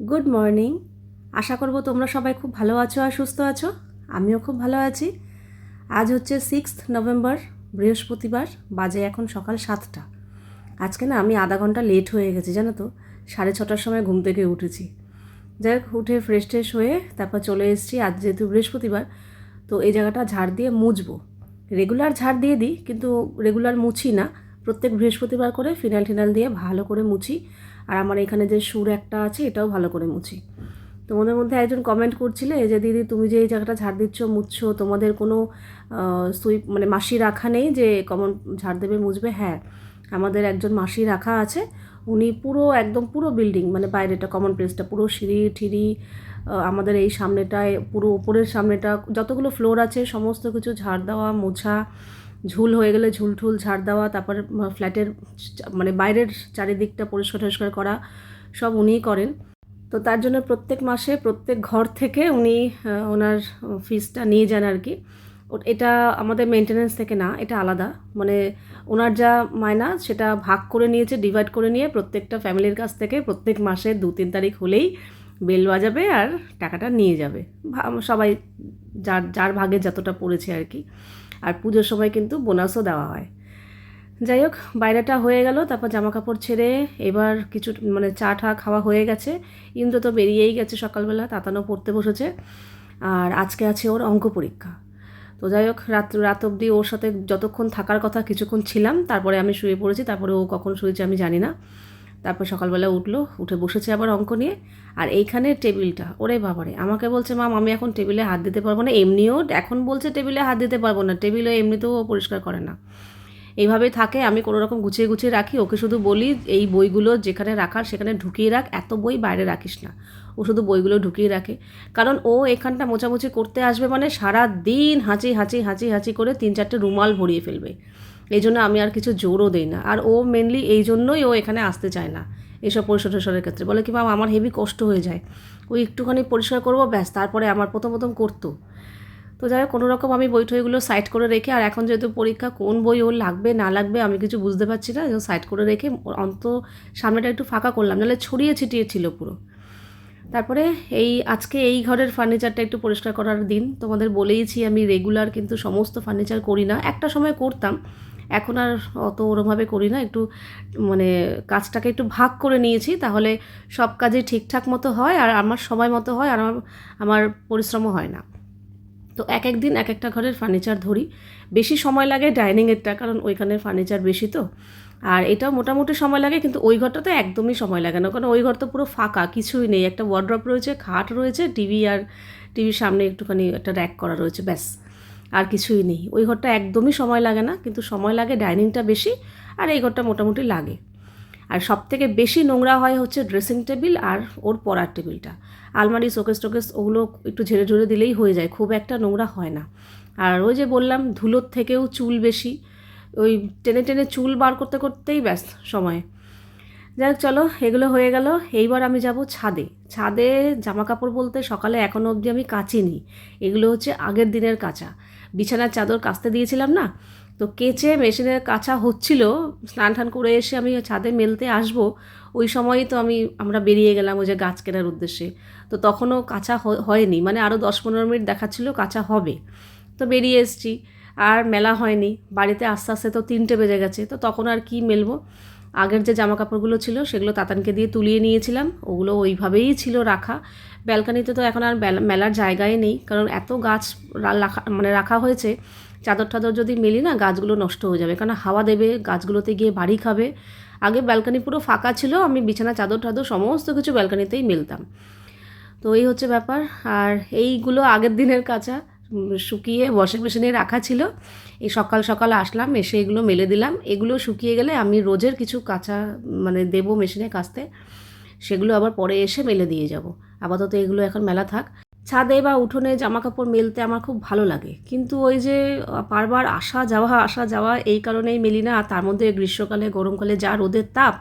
Good morning আশা করব তোমরা সবাই খুব ভালো আছো আর সুস্থ আছো। আমিও খুব ভালো আছি। আজ হচ্ছে সিক্সথ নভেম্বর বৃহস্পতিবার, বাজে এখন সকাল সাতটা। আজকে না আমি আধা ঘণ্টা লেট হয়ে গেছি, জানো তো? সাড়ে ছটার সময় ঘুম থেকে উঠেছি। যাই হোক, উঠে ফ্রেশ ট্রেশ হয়ে তারপর চলে এসেছি। আজ যেহেতু বৃহস্পতিবার, তো এই জায়গাটা ঝাড় দিয়ে মুছবো। রেগুলার ঝাড় দিয়ে দিই, কিন্তু রেগুলার মুছি না। প্রত্যেক বৃহস্পতিবার করে ফিনাইল টিনাইল দিয়ে ভালো করে মুছি। আর আমার এখানে যে সুর একটা আছে, এটাও ভালো করে মুছি। তোমাদের মধ্যে একজন কমেন্ট করছিলে যে দিদি তুমি যে এই জায়গাটা ঝাড় দিচ্ছ, মুছছো, তোমাদের কোনো সুইপ মানে মাসি রাখা নেই যে কমন ঝাড় দেবে, মুছবে? হ্যাঁ আমাদের একজন মাসি রাখা আছে, উনি পুরো, একদম পুরো বিল্ডিং মানে বাইরেটা কমন প্লেসটা পুরো সিঁড়ি, ঠিড়ি আমাদের এই সামনেটায়, পুরো উপরের সামনেটা, যতগুলো ফ্লোর আছে, সমস্ত কিছু ঝাড় দেওয়া, মোছা ঝুল হয়ে গেলে ঝুল ঠুল ঝাড় দেওয়া, তারপর ফ্ল্যাটের মানে বাইরের চারিদিকটা পরিষ্কার টরিষ্কার করা, সব উনিই করেন। তো তার জন্য প্রত্যেক মাসে প্রত্যেক ঘর থেকে উনি ওনার ফিসটা নিয়ে যান আর কি। এটা আমাদের মেনটেনেন্স থেকে না, এটা আলাদা। মানে ওনার যা মায়না সেটা ভাগ করে নিয়েছে ডিভাইড করে নিয়ে প্রত্যেকটা ফ্যামিলির কাছ থেকে প্রত্যেক মাসে দু তিন তারিখ হলেই বেল বাজাবে আর টাকাটা নিয়ে যাবে। সবাই যার যার ভাগে যতটা পড়েছে আর কি। আর পুজোর সময় কিন্তু বোনাসও দেওয়া হয়। যাই হোক, বাইরেটা হয়ে গেল, তারপর জামা কাপড় ছেড়ে এবার কিছু মানে চা টা খাওয়া হয়ে গেছে। ইন্দ্র তো বেরিয়েই গেছে সকালবেলা তাতানো পড়তে বসেছে। আর আজকে আছে ওর অঙ্ক পরীক্ষা। তো যাই হোক, রাত রাত অবধি ওর সাথে যতক্ষণ থাকার কথা কিছুক্ষণ ছিলাম, তারপরে আমি শুয়ে পড়েছি, তারপরে ও কখন শুয়েছে আমি জানি না। তারপর সকালবেলা উঠল, উঠে বসেছে আবার অঙ্ক নিয়ে। আর এইখানে টেবিলটা, ওরে বাবারে, আমাকে বলছে, মাম, আমি এখন টেবিলে হাত দিতে পারব না। এমনিও এখন বলছে টেবিলে হাত দিতে পারব না টেবিলে এমনিতেও পরিষ্কার করে না। এইভাবেই থাকে, আমি কোনো রকম গুছিয়ে গুছিয়ে রাখি। ওকে শুধু বলি, এই বইগুলো যেখানে রাখার সেখানে ঢুকিয়ে রাখ, এত বই বাইরে রাখিস না। ও শুধু বইগুলো ঢুকিয়ে রাখে। কারণ ও এখানটা মোছামুছি করতে আসবে মানে সারা দিন হাঁচি হাঁচি হাঁচি হাঁচি করে তিন চারটে রুমাল ভরিয়ে ফেলবে। এই জন্য আমি আর কিছু জোরও দিই না। আর ও মেনলি এই জন্যই ও এখানে আসতে চায় না, এসব পরিষ্কার টরিষ্কারের ক্ষেত্রে। বলে কি মাম আমার হেভি কষ্ট হয়ে যায়। ওই একটুখানি পরিষ্কার করব, ব্যাস, তারপরে আমার প্রথম প্রথম করতো। তো যাই হোক কোনো রকম আমি বই টইগুলো সাইড করে রেখে, আর এখন যেহেতু পরীক্ষা, কোন বই ওর লাগবে, না লাগবে, আমি কিছু বুঝতে পারছি না সাইড করে রেখে অন্ত সামনেটা একটু ফাঁকা করলাম, নাহলে ছড়িয়ে ছিটিয়ে ছিল পুরো। তারপরে এই, আজকে এই ঘরের ফার্নিচারটা একটু পরিষ্কার করার দিন। তোমাদের বলেইছি আমি রেগুলার কিন্তু সমস্ত ফার্নিচার করি না। একটা সময় করতাম এখন আর অত ওরমভাবে করি না, একটু মানে কাজটাকে একটু ভাগ করে নিয়েছি, তাহলে সব কাজে ঠিকঠাক মতো হয় আর আমার সময় মতো হয় আর আমার আমার পরিশ্রমও হয় না। তো এক এক দিন এক একটা ঘরের ফার্নিচার ধরি, বেশি সময় লাগে ডাইনিংয়েরটা কারণ ওইখানের ফার্নিচার বেশি তো, আর এটাও মোটামুটি সময় লাগে কিন্তু ওই ঘরটাতে একদমই সময় লাগে না, কারণ ওই ঘর তো পুরো ফাঁকা, কিছুই নেই, একটা ওয়ার্ড্রপ রয়েছে, খাট রয়েছে টিভি আর টিভির সামনে একটুখানি একটা র্যাক করা রয়েছে, ব্যাস। আর কিছুই নেই। ওই ঘরটা একদমই সময় লাগে না, কিন্তু সময় লাগে ডাইনিংটা বেশি আর এই ঘরটা মোটামুটি লাগে। আর সব থেকে বেশি নোংরা হয় হচ্ছে ড্রেসিং টেবিল আর ওর পড়ার টেবিলটা আলমারি শোকেস টোকেস ওগুলো একটু ঝেড়ে ঝুড়ে দিলেই হয়ে যায়, খুব একটা নোংরা হয় না। আর ওই যে বললাম, ধুলোর থেকেও চুল বেশি। ওই টেনে টেনে চুল বার করতে করতেই ব্যস্ত সময়। যাই হোক, চলো, এগুলো হয়ে গেল। এইবার আমি যাব ছাদে। ছাদে জামা কাপড় বলতে সকালে এখনও অবধি আমি কাচিনি। এগুলো হচ্ছে আগের দিনের কাঁচা। বিছানার চাদর কাচতে দিয়েছিলাম না? তো কেচে মেশিনের কাঁচা হচ্ছিল, স্নান টান করে এসে আমি ছাদে মেলতে আসব। ওই সময়ই তো আমি, আমরা বেরিয়ে গেলাম ওই যে গাছ কেনার উদ্দেশ্যে। তো তখনও কাঁচা হয়নি মানে আরও দশ পনেরো মিনিট দেখাচ্ছিল কাঁচা হবে। তো বেরিয়ে এসেছি, আর মেলা হয়নি। বাড়িতে আস্তে আস্তে তো তিনটে বেজে গেছে, তো তখন আর কি মেলবো? আগের যে জামা কাপড়গুলো ছিল সেগুলো তাতানকে দিয়ে তুলিয়ে নিয়েছিলাম, ওগুলো ওইভাবেই ছিল রাখা। ব্যালকানিতে তো এখন আর মেলার জায়গায় নেই। কারণ এত গাছ রাখা মানে রাখা হয়েছে, চাদর টাদর যদি মেলি না, গাছগুলো নষ্ট হয়ে যাবে। কারণ হাওয়া দেবে, গাছগুলোতে গিয়ে বাড়ি খাবে। আগে ব্যালকানি পুরো ফাঁকা ছিল, আমি বিছানা, চাদর টাদর সমস্ত কিছু ব্যালকানিতেই মেলতাম। তো এই হচ্ছে ব্যাপার। আর এইগুলো আগের দিনের কাঁচা শুকিয়ে ওয়াশিং মেশিনে রাখা ছিল। এই সকাল সকাল আসলাম, এসে এগুলো মেলে দিলাম। এগুলো শুকিয়ে গেলে আমি রোজের কিছু কাঁচা মানে দেবো মেশিনে কাচতে সেগুলো আবার পরে এসে মেলে দিয়ে যাব। আপাতত এগুলো এখন মেলা থাক। ছাদে বা উঠোনে জামা কাপড় মেলতে আমার খুব ভালো লাগে। কিন্তু ওই যে বারবার আসা যাওয়া আসা যাওয়া এই কারণেই মেলি না। আর তার মধ্যে গ্রীষ্মকালে, গরমকালে যা রোদের তাপ,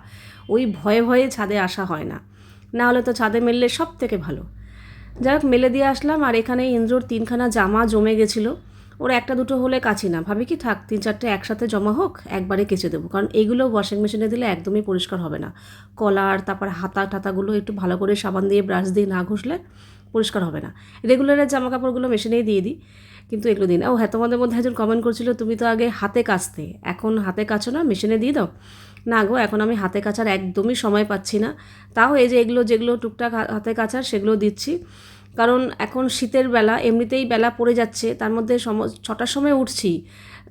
ওই ভয়ে ভয়ে ছাদে আসা হয় না। না হলে তো ছাদে মেললে সব থেকে ভালো। যাই হোক, মেলে দিয়ে আসলাম। আর এখানে ইন্দ্রর তিনখানা জামা জমে গেছিল। ওর একটা দুটো হলে কাচি না। ভাবি কি, থাক, তিন চারটে একসাথে জমা হোক, একবারে কেচে দেবো। কারণ এগুলো ওয়াশিং মেশিনে দিলে একদমই পরিষ্কার হবে না। কলার, তারপর হাতা টাতাগুলো একটু ভালো করে সাবান দিয়ে ব্রাশ দিয়ে না ঘষলে পরিষ্কার হবে না। রেগুলারের জামা কাপড়গুলো মেশিনেই দিয়ে দিই, কিন্তু এগুলো দিন ও হ্যাঁ তোমাদের মধ্যে একজন কমেন্ট করছিল, তুমি তো আগে হাতে কাচতে। এখন হাতে কাচো না, মেশিনে দিয়ে দাও? না গো, এখন আমি হাতে কাচার একদমই সময় পাচ্ছি না। তাও এই যে এগুলো, যেগুলো টুকটাক হাতে কাচার, সেগুলো দিচ্ছি। কারণ এখন শীতের বেলা, এমনিতেই বেলা পড়ে যাচ্ছে, তার মধ্যে সম, ছটার সময় উঠছি।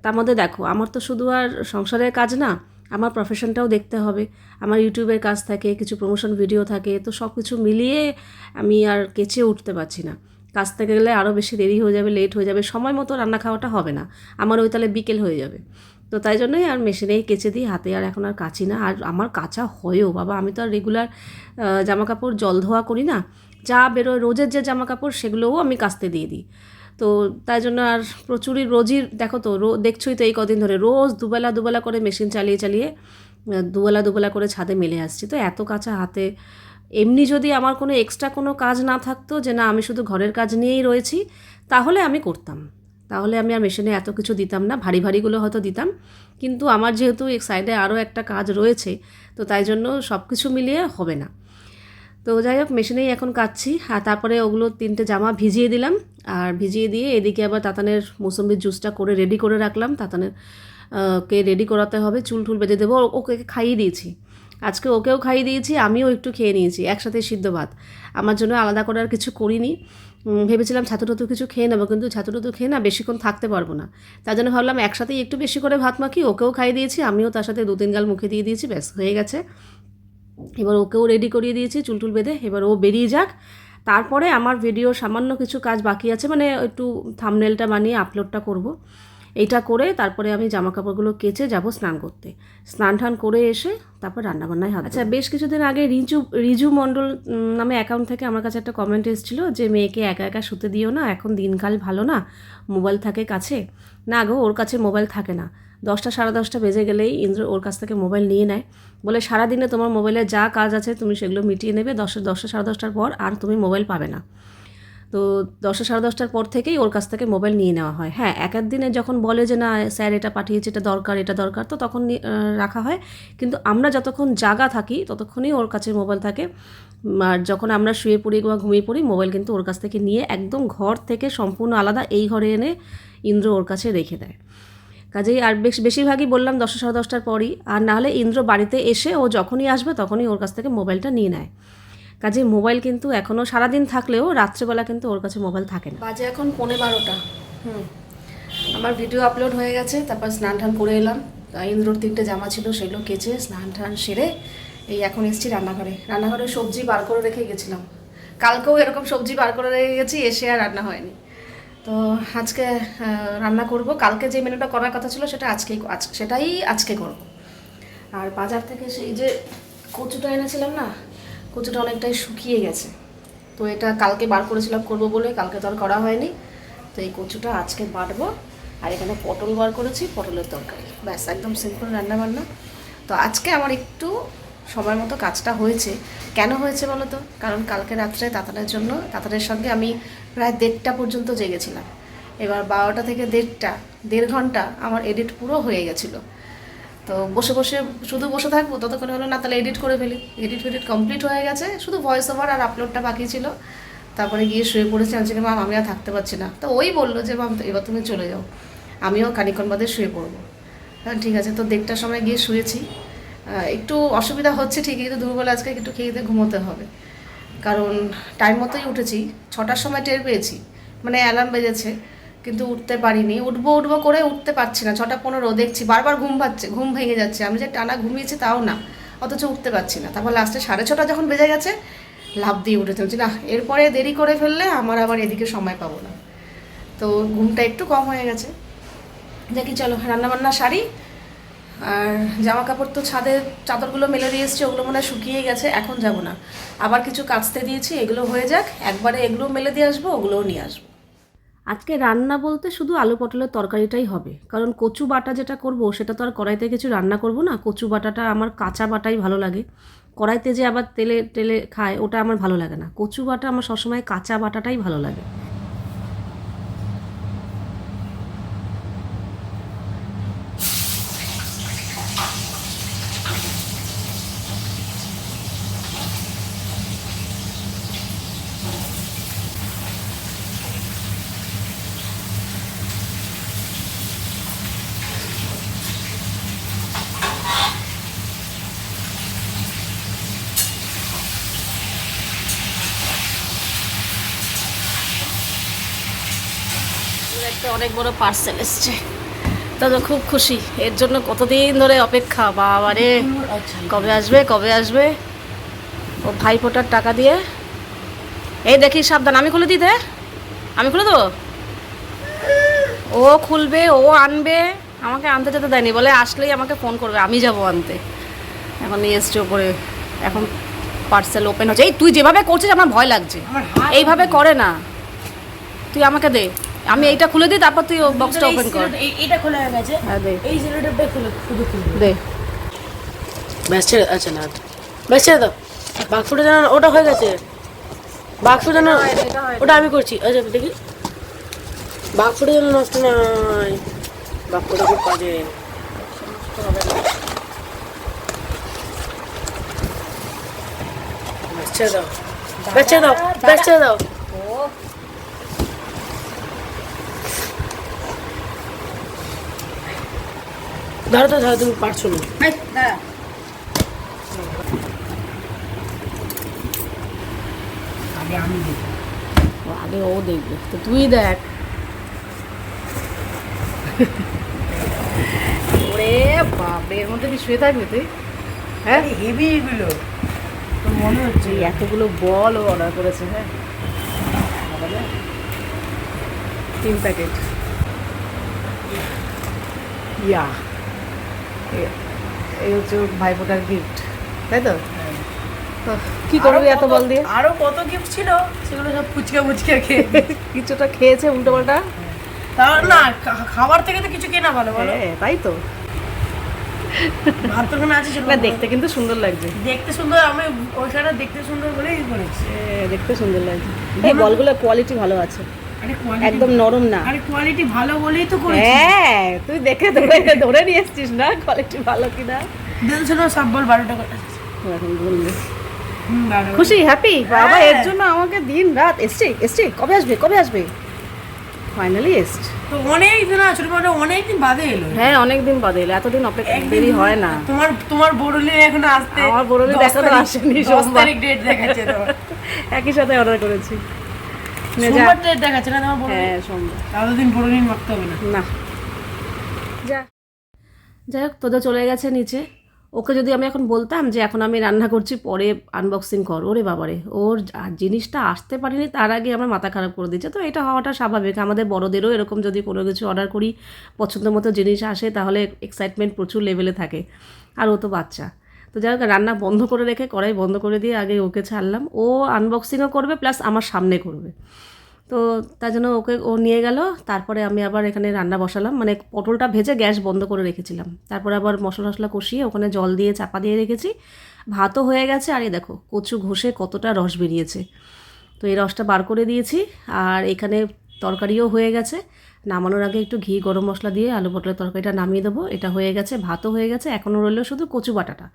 তার মধ্যে দেখো, আমার তো শুধু আর সংসারের কাজ না, আমার প্রফেশনটাও দেখতে হবে। আমার ইউটিউবের কাজ থাকে, কিছু প্রমোশন ভিডিও থাকে, তো সব কিছু মিলিয়ে আমি আর কেচে উঠতে পারছি না। কাজ থেকে গেলে আরও বেশি দেরি হয়ে যাবে লেট হয়ে যাবে, সময় মতো রান্না খাওয়াটা হবে না। আমার ওই তাহলে বিকেল হয়ে যাবে। তো তাই জন্যই আর মেশিনেই কেচে দিই, হাতে আর এখন আর কাচি না। আর আমার কাঁচা হয়ও, বাবা, আমি তো আর রেগুলার জামা কাপড় জল ধোয়া করি না। যা বেরোয় রোজের যে জামা কাপড় সেগুলোও আমি কাচতে দিয়ে দিই। তো তাই জন্য আর প্রচুরই রোজই দেখো তো, রো দেখছোই তো এই কদিন ধরে, রোজ দুবেলা দুবেলা করে মেশিন চালিয়ে চালিয়ে দুবেলা দুবেলা করে ছাদে মেলে আসছি। তো এত কাঁচা হাতে, এমনি যদি আমার কোনো এক্সট্রা কোনো কাজ না থাকতো যে না, আমি শুধু ঘরের কাজ নিয়েই রয়েছি, তাহলে আমি করতাম। তাহলে আমি আর মেশিনে এত কিছু দিতাম না, ভারী ভারীগুলো হয়তো দিতাম। কিন্তু আমার যেহেতু এক সাইডে আরও একটা কাজ রয়েছে, তো তাই জন্য সব কিছু মিলিয়ে হবে না। তো যাই হোক, মেশিনেই এখন কাচ্ছি। আর তারপরে ওগুলো তিনটে জামা ভিজিয়ে দিলাম। আর ভিজিয়ে দিয়ে এদিকে আবার তাতানের মৌসুম্বির জুসটা করে রেডি করে রাখলাম। তাতানের কে রেডি করাতে হবে। চুল টুল বেঁধে দেবো। ওকে খাইয়ে দিয়েছি। আজকে ওকেও খাইয়ে দিয়েছি, আমিও একটু খেয়ে নিয়েছি, একসাথে সিদ্ধ ভাত। আমার জন্য আলাদা করে আর কিছু করিনি। ভেবেছিলাম ছাতু টাতু কিছু খেয়ে নেব, কিন্তু ছাতু টাতু খেয়ে না বেশিক্ষণ থাকতে পারব না। তার জন্য ভাবলাম একসাথেই একটু বেশি করে ভাত মাখি ওকেও খাইয়ে দিয়েছি। আমিও তার সাথে দু তিন গাল মুখে দিয়ে দিয়েছি, ব্যাস হয়ে গেছে। এবার ওকেও রেডি করিয়ে দিয়েছি চুল টুল বেঁধে, এবার ও বেরিয়ে যাক। তারপরে আমার ভিডিও সামান্য কিছু কাজ বাকি আছে মানে একটু থামনেলটা বানিয়ে আপলোডটা করব। এইটা করে তারপরে আমি জামা কাপড়গুলো কেচে যাব স্নান করতে। স্নান টান করে এসে তারপর রান্নাবান্নায় হাত আচ্ছা বেশ কিছুদিন আগে রিজু রিজু মণ্ডল নামে অ্যাকাউন্ট থেকে আমার কাছে একটা কমেন্ট এসেছিল যে, মেয়েকে একা একা শুতে দিও না, এখন দিনকাল ভালো না মোবাইল থাকে কাছে? না গো, ওর কাছে মোবাইল থাকে না। দশটা, সাড়ে দশটা বেজে গেলেই ইন্দ্র ওর কাছ থেকে মোবাইল নিয়ে নেয়। বলে, সারাদিনে তোমার মোবাইলে যা কাজ আছে তুমি সেগুলো মিটিয়ে নেবে। দশটা দশটা, সাড়ে দশটার পর আর তুমি মোবাইল পাবে না। তো দশটা, সাড়ে দশটার পর থেকেই ওর কাছ থেকে মোবাইল নিয়ে নেওয়া হয়। হ্যাঁ এক এক দিনে যখন বলে যে, না, স্যার এটা পাঠিয়েছে, এটা দরকার এটা দরকার, তো তখন রাখা হয়। কিন্তু আমরা যতক্ষণ জাগা থাকি, ততক্ষণই ওর কাছে মোবাইল থাকে। আর যখন আমরা শুয়ে পড়ি বা ঘুমিয়ে পড়ি, মোবাইল কিন্তু ওর কাছ থেকে নিয়ে একদম ঘর থেকে সম্পূর্ণ আলাদা এই ঘরে এনে ইন্দ্র ওর কাছে রেখে দেয়। কাজেই আর বেশ, বেশিরভাগই বললাম দশটা সাড়ে দশটার পরই। আর নাহলে ইন্দ্র বাড়িতে এসে ও যখনই আসবে তখনই ওর কাছ থেকে মোবাইলটা নিয়ে নেয়। কাজে মোবাইল কিন্তু এখনও সারাদিন থাকলেও রাত্রেবেলা কিন্তু ওর কাছে মোবাইল থাকে না। বাজে এখন পৌনে বারোটা। হুম। আমার ভিডিও আপলোড হয়ে গেছে, তারপর স্নান টান করে এলাম। ইন্দ্রর তিনটে জামা ছিল, সেগুলো কেচে স্নান টান সেরে এই এখন এসেছি রান্নাঘরে। রান্নাঘরে সবজি বার করে রেখে গেছিলাম। কালকেও এরকম সবজি বার করে রেখে গেছি, এসে আর রান্না হয়নি। তো আজকে রান্না করব। কালকে যে মেনুটা করার কথা ছিল সেটা আজকেই, আজ, সেটাই আজকে করব। আর বাজার থেকে সেই যে কচুটা এনেছিলাম না, কচুটা অনেকটাই শুকিয়ে গেছে। তো এটা কালকে বার করেছিলাম করব বলে, কালকে তো আর করা হয়নি। তো এই কচুটা আজকে বাটবো। আর এখানে পটল বার করেছি, পটলের তরকারি। ব্যাস, একদম সিম্পল রান্না বান্না তো আজকে আমার একটু সময় মতো কাজটা হয়েছে। কেন হয়েছে বলো তো? কারণ কালকে রাত্রে তাতানের জন্য, তাতানের সঙ্গে আমি প্রায় দেড়টা পর্যন্ত জেগেছিলাম। এবার বারোটা থেকে দেড়টা, দেড় ঘণ্টা আমার এডিট পুরো হয়ে গেছিল। তো বসে বসে শুধু বসে থাকব, ততক্ষণ হলো না, তাহলে এডিট করে ফেলি। এডিট ফেডিট কমপ্লিট হয়ে গেছে, শুধু ভয়েস ওভার আর আপলোডটা বাকি ছিল। তারপরে গিয়ে শুয়ে পড়েছি, আমি মাম আমি আর থাকতে পারছি না। তো ওই বলল যে মাম এবার তুমি চলে যাও। আমিও খানিক্ষণ বাদে শুয়ে পড়ব। হ্যাঁ ঠিক আছে। তো দেড়টার সময় গিয়ে শুয়েছি। একটু অসুবিধা হচ্ছে ঠিকই, কিন্তু দুপুরবেলা আজকে একটু খেয়ে দিয়ে ঘুমোতে হবে। কারণ টাইম মতোই উঠেছি, ছটার সময় টের পেয়েছি মানে অ্যালার্ম বেজেছে, কিন্তু উঠতে পারিনি। উঠবো উঠবো করে উঠতে পারছি না, ছটা পনেরো, দেখছি বারবার ঘুম পাচ্ছে ঘুম ভেঙে যাচ্ছে। আমি যে টানা ঘুমিয়েছি তাও না, অথচ উঠতে পারছি না। তারপর লাস্টে সাড়ে ছটা যখন বেজে গেছে লাভ দিয়ে উঠেছে বলছি না, এরপরে দেরি করে ফেললে আমার আবার এদিকে সময় পাবো না। তো ঘুমটা একটু কম হয়ে গেছে। দেখি, চলো, রান্নাবান্না সারি। আর জামা কাপড় তো ছাদের চাদরগুলো মেলে দিয়ে এসছি, ওগুলো মনে হয় শুকিয়ে গেছে, এখন যাব না। আবার কিছু কাচতে দিয়েছি, এগুলো হয়ে যাক, একবারে এগুলো মেলে দিয়ে আসব, ওগুলোও নিয়ে আসব। আজকে রান্না বলতে শুধু আলু পটলের তরকারিটাই হবে, কারণ কচু বাটা যেটা করব, সেটা তো আর কড়াইতে কিছু রান্না করব না, কচু বাটাটা আমার কাঁচা বাটাই ভালো লাগে। কড়াইতে যে আবার তেলে টেলে খায়, ওটা আমার ভালো লাগে না। কচু বাটা আমার সবসময় কাঁচা বাটাটাই ভালো লাগে। একটা অনেক বড় পার্সেল এসছে। তা তো খুব খুশি। এর জন্য কতদিন ধরে অপেক্ষা? বাবারে কবে আসবে কবে আসবে? ও ভাই ফোটার টাকা দিয়ে? এই দেখি সাবধান। আমি খুলে দিই দে আমি খুলে দেবো? ও খুলবে ও আনবে। আমাকে আনতে যেতে দেয়নি। বলে আসলেই আমাকে ফোন করবে। আমি যাব আনতে। এখন নিয়ে এসছি ওপরে। এখন পার্সেল ওপেন হচ্ছে। এই তুই যেভাবে করছিস আমার ভয় লাগছে। এইভাবে করে না। তুই আমাকে দে। আমি এইটা খুলে দিই তারপর তুই বক্সটা ওপেন কর। এটা খোলা হয়ে গেছে। হ্যাঁ দে। এই সিলিন্ডারটা খুলে শুধু খুলবে দে। ব্যাস ছেড়ে আচ্ছা না। ব্যাস ছেড়ে দাও। বাক্সটা যেন ওটা হয়ে গেছে। বাক্স যেন ওটা আমি করছি। আচ্ছা দেখি। বাক্সটা যেন নষ্ট নয় বাক্সটা খুব কাজে। ব্যাস ছেড়ে দাও। ব্যাস ছেড়ে দাও। ব্যাস ছেড়ে দাও। ধরো তো ধরো তুমি পারছ না। আগে আমি দেখি। ও আগে ও দেখবে। তো তুই দেখ। ওরে বাপরে এর মধ্যে কি শুয়ে থাকবি তুই? হ্যাঁ? হেভি এগুলো। তো মনে হচ্ছে এতগুলো বল অর্ডার করেছে হ্যাঁ। তিন প্যাকেট ইয়া। এই হচ্ছে ভাইফোঁটার গিফট তাই তো? তো কি করবি এত বল দিয়ে? আরও কত গিফট ছিল? সেগুলো সব ফুচকা ফুচকা খেয়ে কিছুটা খেয়েছে উল্টো পাল্টা? তাও না খাবার থেকে তো কিছু কেনা ভালো বলো? হ্যাঁ তাই তো। দেখতে কিন্তু সুন্দর লাগছে। দেখতে সুন্দর আমি ওইখানে দেখতে সুন্দর বলেই করেছি। দেখতে সুন্দর লাগছে। এই বলগুলোর কোয়ালিটি ভালো আছে। একদম নরম না। আরে কোয়ালিটি ভালো বলেই তো করেছি। হ্যাঁ তুই দেখে ধরে ধরে নিয়ে এসছিস না কোয়ালিটি ভালো কিনা? দিল ছিল সব বল বারো টাকা এখন বলবে। খুশি হ্যাপি বাবা হ্যাঁ। এর জন্য আমাকে দিন রাত এসছি এসছি। কবে আসবে কবে আসবে? ফাইনালি এসছি। তো অনেক দিন মানে অনেক দিন বাদে এলো। হ্যাঁ অনেক দিন বাদে এলো। এতদিন অপেক্ষা দেরি হয় না। তোমার তোমার বড়লি এখন আসতে আমার এখনও তারিখ- আসেনি। তারিখ ডেট দেখাচ্ছে তোমার। একই সাথে অর্ডার করেছি। সোমবার ডেট দেখাচ্ছে না তোমার হ্যাঁ সোমবার। ততদিন বড়লি মাখতে হবে না। না। যা। যাই হোক তোদের চলে গেছে নিচে। ওকে যদি আমি এখন বলতাম যে এখন আমি রান্না করছি পরে আনবক্সিং কর। ওরে বাবারে ওর জিনিসটা আসতে পারিনি তার আগে আমার মাথা খারাপ করে দিচ্ছে তো এটা হওয়াটা স্বাভাবিক। আমাদের বড়দেরও এরকম যদি কোনো কিছু অর্ডার করি পছন্দ মতো জিনিস আসে তাহলে এক্সাইটমেন্ট প্রচুর লেভেলে থাকে। আর ও তো বাচ্চা। তো যাই হোক, রান্না বন্ধ করে রেখে কড়াই বন্ধ করে দিয়ে আগে ওকে ছাড়লাম। ও আনবক্সিংও করবে প্লাস আমার সামনে করবে। তো তার জন্য ওকে ও নিয়ে গেল, তারপরে আমি আবার এখানে রান্না বসালাম। মানে পটলটা ভেজে গ্যাস বন্ধ করে রেখেছিলাম। তারপরে আবার মশলা টশলা কষিয়ে ওখানে জল দিয়ে চাপা দিয়ে রেখেছি। ভাতও হয়ে গেছে, আর এই দেখো, কচু ঘষে কতটা রস বেরিয়েছে। তো এই রসটা বার করে দিয়েছি, আর এখানে তরকারিও হয়ে গেছে। নামানোর আগে একটু ঘি, গরম মশলা দিয়ে আলু পটলের তরকারিটা নামিয়ে দেবো। এটা হয়ে গেছে, ভাতও হয়ে গেছে, এখনও রইল শুধু কচু বাটাটা।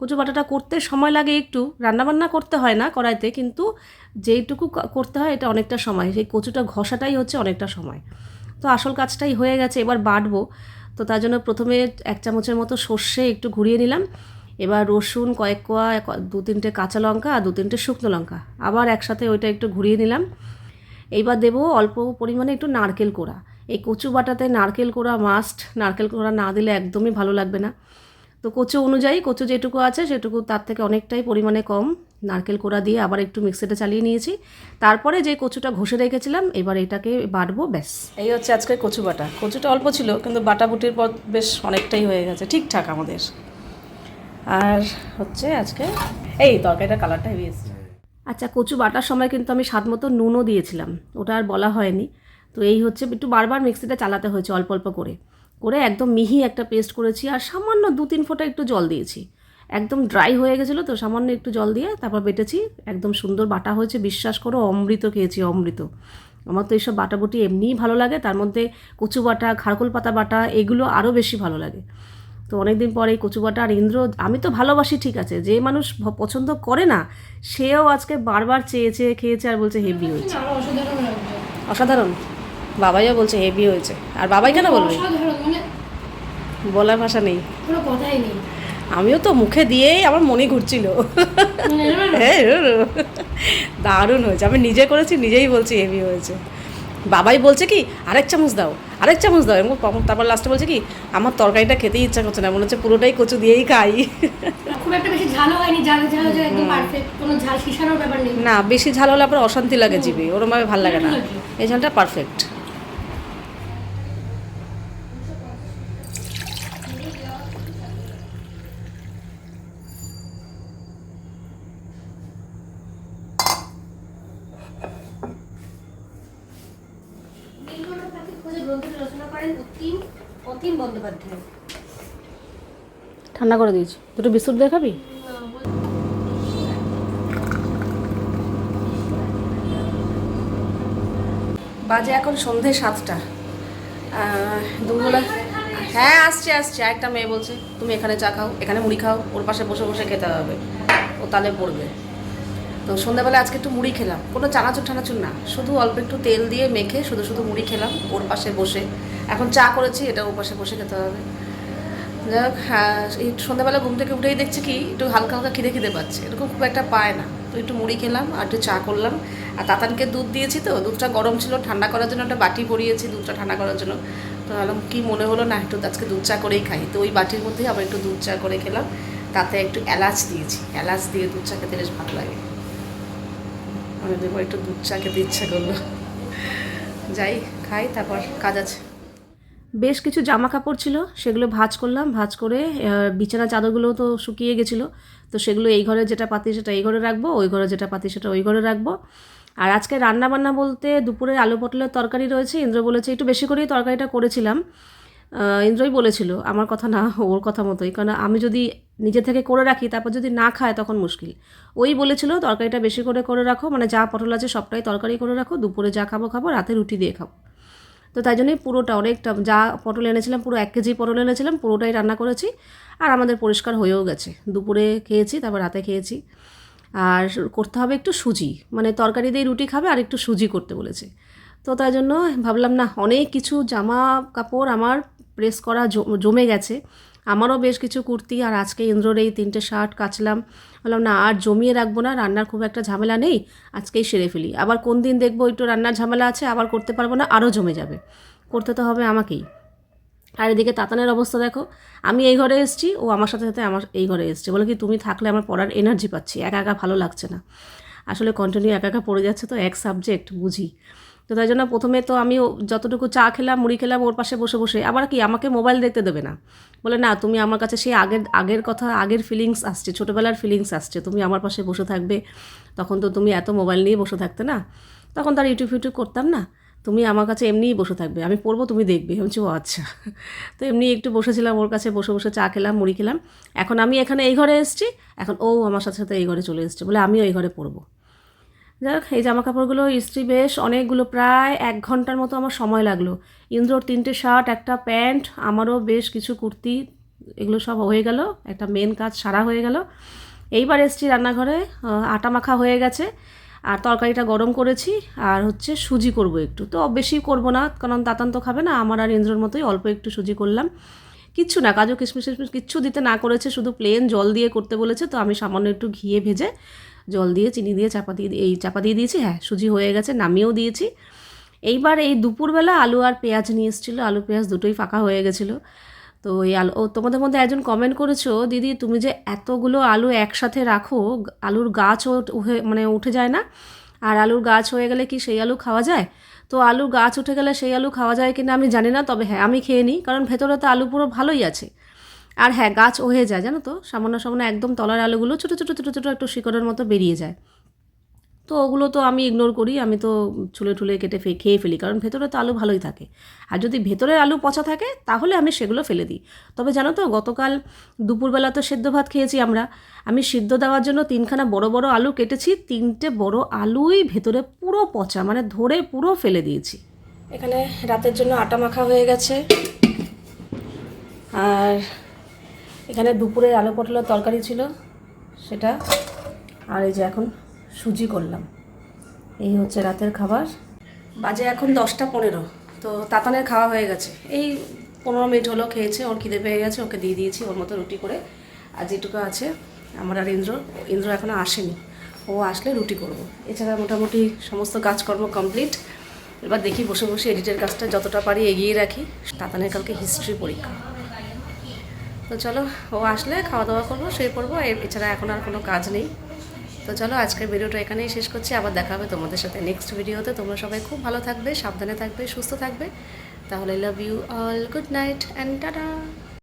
কচু বাটাটা করতে সময় লাগে একটু, রান্নাবান্না করতে হয় না কড়াইতে, কিন্তু যেইটুকু করতে হয় এটা অনেকটা সময়, সেই কচুটা ঘষাটাই হচ্ছে অনেকটা সময়। তো আসল কাজটাই হয়ে গেছে, এবার বাটবো। তো তার জন্য প্রথমে এক চামচের মতো সর্ষে একটু ঘুরিয়ে নিলাম। এবার রসুন, কয়েক কোয়া দু তিনটে কাঁচা লঙ্কা আর দু তিনটে শুকনো লঙ্কা। আবার একসাথে ওইটা একটু ঘুরিয়ে নিলাম। এইবার দেবো অল্প পরিমাণে একটু নারকেল কোড়া। এই কচু বাটাতে নারকেল কোড়া মাস্ট নারকেল কোড়া না দিলে একদমই ভালো লাগবে না। তো কচু অনুযায়ী, কচু যেটুকু আছে সেটুকু তার থেকে অনেকটাই পরিমাণে কম। নারকেল কোড়া দিয়ে আবার একটু মিক্সিতে চালিয়ে নিয়েছি। তারপরে যে কচুটা ঘষে রেখেছিলাম, এবার এটাকে বাটবো, ব্যাস। এই হচ্ছে আজকে কচু বাটা। কচুটা অল্প ছিল, কিন্তু বাটা বুটির পর বেশ অনেকটাই হয়ে গেছে, ঠিকঠাক আমাদের। আর হচ্ছে আজকে, এই তরকারিটা কালারটা হেভি এসছে। আচ্ছা কচু বাটার সময় কিন্তু আমি স্বাদ মতো নুনও দিয়েছিলাম। ওটা আর বলা হয়নি। তো এই হচ্ছে, একটু বারবার মিক্সিটা চালাতে হয়েছে অল্প অল্প করে। করে একদম মিহি একটা পেস্ট করেছি আর সামান্য দু তিন ফোঁটা একটু জল দিয়েছি। একদম ড্রাই হয়ে গেছিল তো, সামান্য একটু জল দিয়ে তারপর বেটেছি। একদম সুন্দর বাটা হয়েছে, বিশ্বাস করো, অমৃত খেয়েছি, অমৃত। আমার তো এইসব বাটাবুটি এমনিই ভালো লাগে, তার মধ্যে কচু বাটা, খারকোল পাতা বাটা, এগুলো আরও বেশি ভালো লাগে। তো অনেকদিন পরে এই কচুবাটা আর ইন্দ্র আমি তো ভালোবাসি ঠিক আছে। যে মানুষ পছন্দ করে না সেও আজকে বারবার চেয়ে চেয়ে খেয়েছে আর বলছে হেভি হয়েছে। অসাধারণ বাবাইও বলছে হেভি হয়েছে। আর বাবাই কেন বলবে? মানে বলার ভাষা নেই। আমিও তো মুখে দিয়েই আমার মনে ঘুরছিল। মানে হ্যাঁ, দারুণ হয়েছে। আমি নিজে করেছি নিজেই বলছি হেভি হয়েছে। বাবাই বলছে কি আরেক চামচ দাও আরেক চামচ দাও। এবং তারপর লাস্টে বলছে কি আমার তরকারিটা খেতেই ইচ্ছা করছে না। মনে হচ্ছে পুরোটাই কচু দিয়েই খাই। খুব একটা বেশি ঝাল হয়নি ঝাল ঝাল একদম পারফেক্ট কোনো ঝাল ব্যাপার নেই। না বেশি ঝাল হলে আবার অশান্তি লাগে জিভে ওরমভাবে ভালো লাগে না। এই ঝালটা পারফেক্ট ঠান্ডা করে দিয়েছি। দুটো বিস্কুট দেখাবি বাজে এখন সন্ধে সাতটা। দুপুরবেলা হ্যাঁ আসছে আসছে। একটা মেয়ে বলছে, তুমি এখানে চা খাও, এখানে মুড়ি খাও, ওর পাশে বসে বসে খেতে হবে। ও তালে পড়বে। তো সন্ধ্যাবেলা আজকে একটু মুড়ি খেলাম। কোনো চানাচুর টানাচুর না। শুধু অল্প একটু তেল দিয়ে মেখে শুধু শুধু মুড়ি খেলাম, ওর পাশে বসে। এখন চা করেছি, এটা ওর পাশে বসে খেতে হবে। যাই হ্যাঁ এই সন্ধ্যাবেলা ঘুম থেকে উঠেই দেখছি কি, একটু হালকা হালকা খিদে খিদে পাচ্ছে। এরকম খুব একটা পায় না। তো একটু মুড়ি খেলাম আর একটু চা করলাম। আর তাতানকে দুধ দিয়েছি তো, দুধটা গরম ছিল, ঠান্ডা করার জন্য একটা বাটি পরিয়েছি দুধটা ঠান্ডা করার জন্য। তো ভাবলাম কি মনে হলো, না, একটু আজকে দুধ চা করেই খাই। তো ওই বাটির মধ্যেই আবার একটু দুধ চা করে খেলাম। তাতে একটু এলাচ দিয়েছি। এলাচ দিয়ে দুধ চা খেতে বেশ ভালো লাগে। দেবো একটু দুধ চা খেতে ইচ্ছা করল। যাই, খাই, তারপর কাজ আছে। বেশ কিছু জামা কাপড় ছিল, সেগুলো ভাজ করলাম, ভাজ করে বিছানা চাদরগুলো তো শুকিয়ে গেছিল। তো সেগুলো এই ঘরে যেটা পাতি সেটা এই ঘরে রাখব, ওই ঘরে যেটা পাতি সেটা ওই ঘরে রাখব। আর আজকে রান্না বান্না বলতে দুপুরে আলু পটলের তরকারি রয়েছে, ইন্দ্র বলেছে একটু বেশি করেই তরকারিটা করেছিলাম। ইন্দ্রই বলেছিল, আমার কথা না, ওর কথা মতোই কারণ আমি যদি নিজে থেকে করে রাখি, তারপর যদি না খায় তখন মুশকিল। ওই বলেছিল, তরকারিটা বেশি করে করে রাখো মানে যা পটল আছে সবটাই তরকারি করে রাখো, দুপুরে যা খাব খাব, রাতে রুটি দিয়ে খাব। তো তাই জন্যই পুরোটা অনেকটা, যা পটল এনেছিলাম, পুরো এক কেজি পটল এনেছিলাম, পুরোটাই রান্না করেছি। আর আমাদের পরিষ্কার হয়েও গেছে। দুপুরে খেয়েছি, তারপর রাতে খেয়েছি। আর করতে হবে একটু সুজি। মানে তরকারি দিয়ে রুটি খাবে আর একটু সুজি করতে বলেছে। তো তাই জন্য ভাবলাম, না, অনেক কিছু জামা কাপড় আমার প্রেস করা জমে গেছে। আমারও বেশ কিছু কুর্তি আর আজকে ইন্দ্রর এই তিনটে শার্ট কাচলাম। বললাম, না, আর জমিয়ে রাখব না, রান্নার খুব একটা ঝামেলা নেই, আজকেই সেরে ফেলি। আবার কোন দিন দেখব একটু রান্নার ঝামেলা আছে, আবার করতে পারব না, আরও জমে যাবে। করতে তো হবে আমাকেই। আর এদিকে তাতানের অবস্থা দেখো, আমি এই ঘরে এসেছি, ও আমার সাথে সাথে আমার এই ঘরে এসছে। বলে কি, তুমি থাকলে আমার পড়ার এনার্জি পাচ্ছি, একা একা ভালো লাগছে না। আসলে কন্টিনিউ একা একা পড়ে যাচ্ছে তো এক সাবজেক্ট বুঝি। তো তাই জন্য প্রথমে তো আমি যতটুকু চা খেলাম, মুড়ি খেলাম, ওর পাশে বসে বসে। আবার কি, আমাকে মোবাইল দেখতে দেবে না। বলে, না, তুমি আমার কাছে সেই আগের আগের কথা, আগের ফিলিংস আসছে, ছোটোবেলার ফিলিংস আসছে। তুমি আমার পাশে বসে থাকবে। তখন তো তুমি এত মোবাইল নিয়ে বসে থাকতে না? তখন তার ইউটিউব ফিউটিউব করতাম না? তুমি আমার কাছে এমনিই বসে থাকবে। আমি পড়ব, তুমি দেখবে। আমি ও আচ্ছা। তো এমনি একটু বসেছিলাম ওর কাছে, বসে বসে চা খেলাম, মুড়ি খেলাম। এখন আমি এখানে এই ঘরে এসেছি। এখন ও আমার সাথে সাথে এই ঘরে চলে এসছে। বলে, আমিও এই ঘরে পড়ব। যাই হোক এই জামা কাপড়গুলো ইস্ত্রি বেশ, অনেকগুলো প্রায় এক ঘণ্টার মতো আমার সময় লাগল। ইন্দ্রর তিনটে শার্ট, একটা প্যান্ট, আমারও বেশ কিছু কুর্তি, এগুলো সব হয়ে গেল, একটা মেন কাজ সারা হয়ে গেল। এইবার এসছি রান্নাঘরে আটা মাখা হয়ে গেছে, আর তরকারিটা গরম করেছি, আর হচ্ছে সুজি করব একটু। তো বেশি করব না, কারণ তাতান তো খাবে না, আমার আর ইন্দ্রর মতোই অল্প একটু সুজি করলাম। কিচ্ছু না কাজু কিশমিশ টিশমিশ কিচ্ছু দিতে না করেছে, শুধু প্লেন জল দিয়ে করতে বলেছে, তো আমি সামান্য একটু ঘিয়ে ভেজে জল দিয়ে, চিনি দিয়ে চাপা দিয়ে এই চাপা দিয়ে দিয়েছি হ্যাঁ সুজি হয়ে গেছে, নামিয়েও দিয়েছি। এইবার এই দুপুরবেলা আলু আর পেঁয়াজ নিয়ে এসেছিল, আলু পেঁয়াজ দুটোই ফাঁকা হয়ে গেছিল। তো এই আলু, ও, তোমাদের মধ্যে একজন কমেন্ট করেছ, দিদি, তুমি যে এতগুলো আলু একসাথে রাখো, আলুর গাছও মানে উঠে যায় না? আর আলুর গাছ হয়ে গেলে কি সেই আলু খাওয়া যায়? তো আলুর গাছ উঠে গেলে সেই আলু খাওয়া যায় কিনা আমি জানি না, তবে হ্যাঁ আমি খেয়ে নিই, কারণ ভেতরে তো আলু পুরো ভালোই আছে। আর হ্যাঁ গাছ হয়ে যায়, জানো তো? সামান্য সামান্য একদম তলার আলুগুলো ছোটো ছোটো ছোটো ছোটো একটু শিকড়ের মতো বেরিয়ে যায়। তো ওগুলো তো আমি ইগনোর করি, আমি তো ছুলে ঠুলে কেটে ফে, খেয়ে ফেলি, কারণ ভেতরে তো আলু ভালোই থাকে। আর যদি ভেতরের আলু পচা থাকে, তাহলে আমি সেগুলো ফেলে দিই। তবে জানো তো, গতকাল দুপুরবেলা তো সেদ্ধ ভাত খেয়েছি আমরা। আমি সিদ্ধ দেওয়ার জন্য তিনখানা বড় বড় আলু কেটেছি, তিনটে বড় আলুই ভেতরে পুরো পচা মানে ধরে পুরো ফেলে দিয়েছি। এখানে রাতের জন্য আটা মাখা হয়ে গেছে। আর এখানে দুপুরে আলু পটলের তরকারি ছিল, সেটা। আর এই যে এখন সুজি করলাম। এই হচ্ছে রাতের খাবার। বাজে এখন দশটা পনেরো, তো তাতানের খাওয়া হয়ে গেছে। এই পনেরো মিনিট হলো খেয়েছে, ওর খিদে পেয়ে গেছে, ওকে দিয়ে দিয়েছি ওর মতো রুটি করে। আর যেটুকু আছে, আমার আর ইন্দ্র ইন্দ্র এখনও আসেনি। ও আসলে রুটি করব। এছাড়া মোটামুটি সমস্ত কাজকর্ম কমপ্লিট। এবার দেখি বসে বসে এডিটের কাজটা যতটা পারি এগিয়ে রাখি। তাতানের কালকে হিস্ট্রি পরীক্ষা। তো চলো, ও আসলে খাওয়া দাওয়া করব, শুয়ে পড়ব এছাড়া এখন আর কোনো কাজ নেই। তো চলো, আজকের ভিডিওটা এখানেই শেষ করছি, আবার দেখা হবে তোমাদের সাথে নেক্সট ভিডিওতে। তোমরা সবাই খুব ভালো থাকবে, সাবধানে থাকবে, সুস্থ থাকবে। তাহলে love you all good night and tata